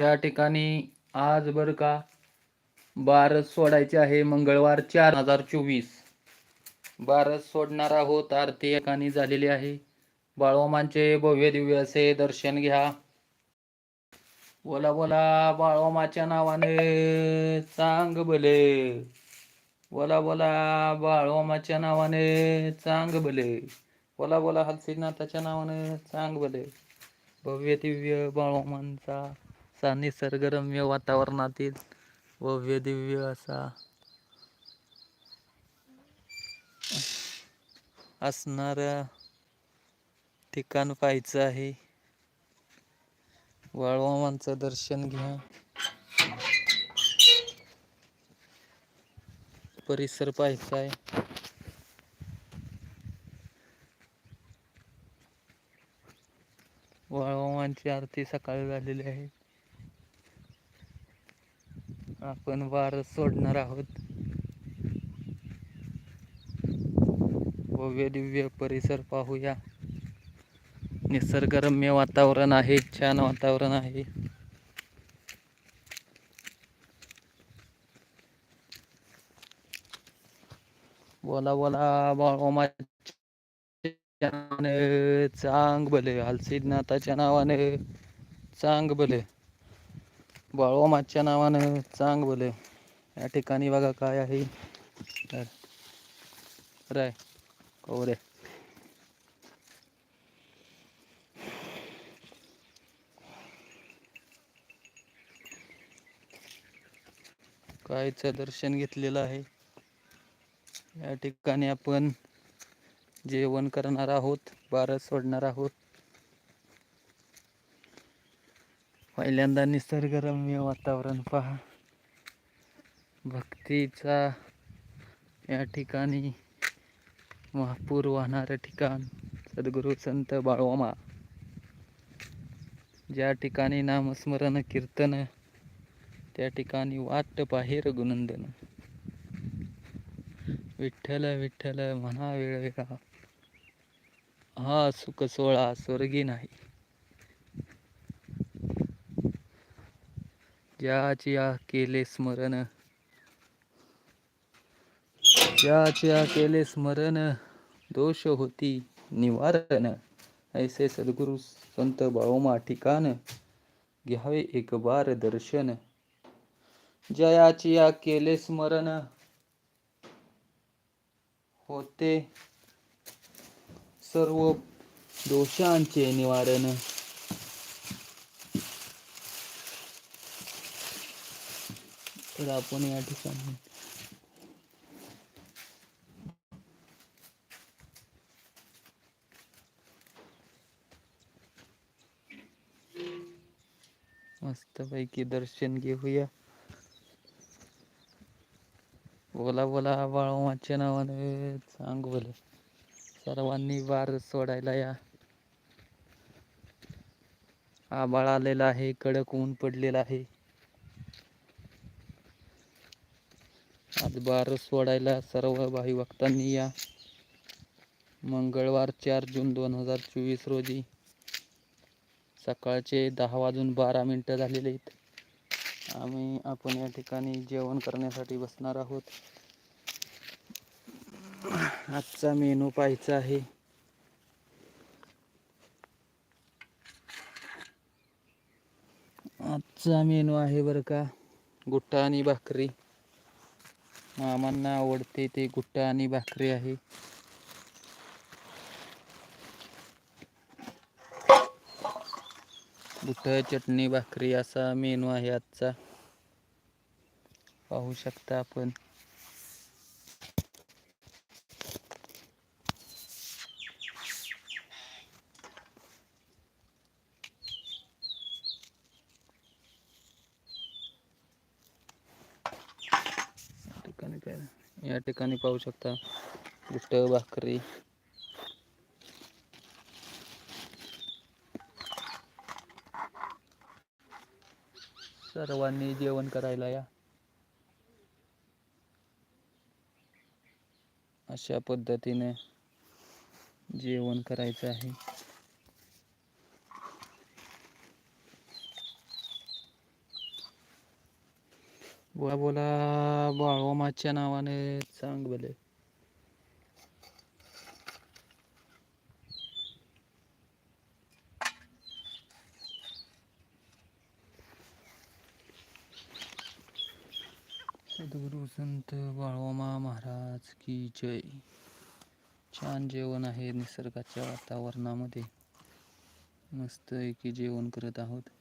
या ठिकाणी आज बरं का बारस सोडायचे आहे मंगळवार चार हजार चोवीस. बारस सोडणार आहोत आरती एकाने झालेली आहे. बाळोमांचे भव्य दिव्य असे दर्शन घ्या. बोला बोला बाळोमाच्या नावाने चांग भले. बोला बोला बाळोमाच्या नावाने चांग भले. बोला बोला हलसीनाथाच्या नावाने चांग भले. भव्य दिव्य बाळोमांचा असा निसर्गरम्य वातावरणातील भव्य दिव्य असा. असणारं ठिकाण पाहायचं आहे. वाळवामांचं दर्शन घ्या. परिसर पाहायचा आहे. वाळवामांची आरती सकाळी झालेली आहे. आपण वार सोडणार आहोत. भव्य दिव्य परिसर पाहूया. निसर्गरम्य वातावरण आहे छान वातावरण आहे. बोला बोला बाळोमा नावाने चांग भले हलसिद्धनाथाच्या नावाने चांग भले. बाळोमाच्या नावानं चांग भले या ठिकाणी बघा काय आहे. राय कवरे. कायचं दर्शन घेतलेलं आहे. या ठिकाणी आपण जेवण करणार आहोत बारस सोडणार आहोत. पहिल्यांदा निसर्गरम्य वातावरण पहा. भक्तीचा या ठिकाणी महापूर वाहणारं ठिकाण सद्गुरू संत बाळवामा. ज्या ठिकाणी नामस्मरण कीर्तन त्या ठिकाणी वाट पाहे रघुनंदन. विठ्ठल विठ्ठल म्हणा वेळवेळा. हा सुख सोळा स्वर्गी नाही. ज्याच्या केले स्मरण. ज्याच्या केले स्मरण. दोष होती निवारण. ऐसे सद्गुरु संत बाळोमा ठिकाण. घ्यावे एक बार दर्शन. जयाची या केले स्मरण. होते सर्व दोषांचे निवारण. तर आपण या ठिकाणी मस्तपैकी दर्शन घेऊया. बोला बोला बाळोमाच्या नावाने. सांग बोल. सर्वांनी वार सोडायला या. आबाळ आलेला आहे कडक ऊन पडलेला आहे. आज बार सोडायला सर्व भाई भक्तांनी या. मंगळवार चार जून दोन हजार चोवीस रोजी. सकाळचे दहा वाजून बारा मिनटं झालेले आहेत. आम्ही आपण या ठिकाणी जेवण करण्यासाठी बसणार आहोत. आजचा मेनू पाहायचा आहे. आजचा मेनू आहे बरं का गुट्टा आणि भाकरी. मामांना आवडते ते गुट्टा आणि भाकरी आहे. गुट्ट चटणी भाकरी असा मेनू आहे आजचा. पाहू शकता आपण या ठिकाणी काय या ठिकाणी पाहू शकता बुट भाकरी. सर्वांनी जेवण करायला या. अशा पद्धतीने जेवण करायचं आहे. बोला बोला बाळोमाच्या नावाने सांग भले. सद्गुरु संत बाळोमा महाराज की जय. छान जेवण आहे निसर्गाच्या वातावरणामध्ये. मस्त एकी जेवण करत आहोत.